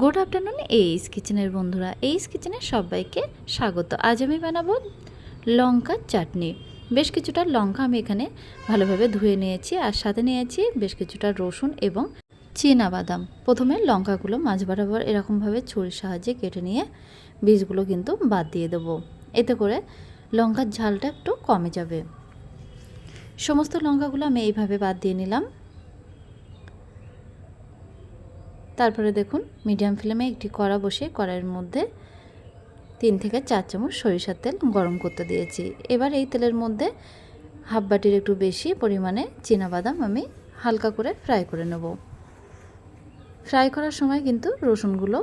Good afternoon, এইস কিচেনের বন্ধুরা। এইস কিচেনে সবাইকে স্বাগত। আজ আমি বানাবো লঙ্কার চাটনি। বেশ কিছুটা লঙ্কা আমি এখানে ভালোভাবে ধুয়ে নিয়েছি, আর সাথে নিয়েছি বেশ কিছুটা রসুন এবং বাদাম প্রথমে লঙ্কাগুলো মাঝ বরাবর এরকমভাবে ছুরির সাহায্যে কেটে নিয়ে বীজগুলো কিন্তু বাদ দিয়ে দেবো। এতে করে লঙ্কার ঝালটা একটু কমে যাবে। সমস্ত লঙ্কাগুলো আমি এইভাবে বাদ দিয়ে নিলাম। তারপরে দেখুন মিডিয়াম ফ্লেমে একটি কড়া বসিয়ে কড়াইয়ের মধ্যে তিন থেকে চার চামচ সরিষার তেল গরম করতে দিয়েছি। এবার এই তেলের মধ্যে হাফ বাটির একটু বেশি পরিমাণে বাদাম আমি হালকা করে ফ্রাই করে নেব। ফ্রাই করার সময় কিন্তু রসুনগুলো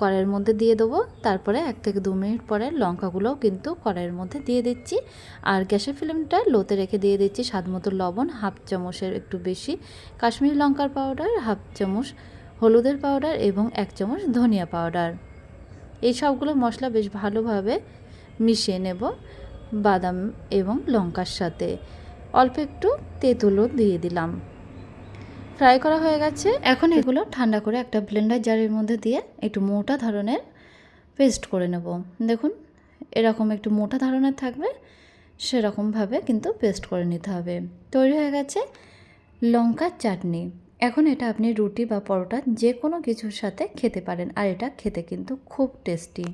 কড়াইয়ের মধ্যে দিয়ে দেবো। তারপরে এক থেকে দু মিনিট পরে লঙ্কাগুলোও কিন্তু কড়াইয়ের মধ্যে দিয়ে দিচ্ছি। আর গ্যাসের ফ্লেমটা লোতে রেখে দিয়ে দিচ্ছি স্বাদ মতো লবণ, হাফ চামচের একটু বেশি কাশ্মীরি লঙ্কার পাউডার হাফ চামচ হলুদের পাউডার এবং এক চামচ ধনিয়া পাউডার। এই সবগুলো মশলা বেশ ভালোভাবে মিশিয়ে নেব বাদাম এবং লঙ্কার সাথে। অল্প একটু তেঁতুলও দিয়ে দিলাম। ফ্রাই করা হয়ে গেছে। এখন এগুলো ঠান্ডা করে একটা ব্লেন্ডার জারের মধ্যে দিয়ে একটু মোটা ধরনের পেস্ট করে নেব। দেখুন, এরকম একটু মোটা ধরনের থাকবে, সেরকমভাবে কিন্তু পেস্ট করে নিতে হবে। তৈরি হয়ে গেছে লঙ্কার চাটনি। এখন এটা আপনি রুটি বা পরোটা যে কোনো কিছুর সাথে খেতে পারেন, আর এটা খেতে কিন্তু খুব টেস্টি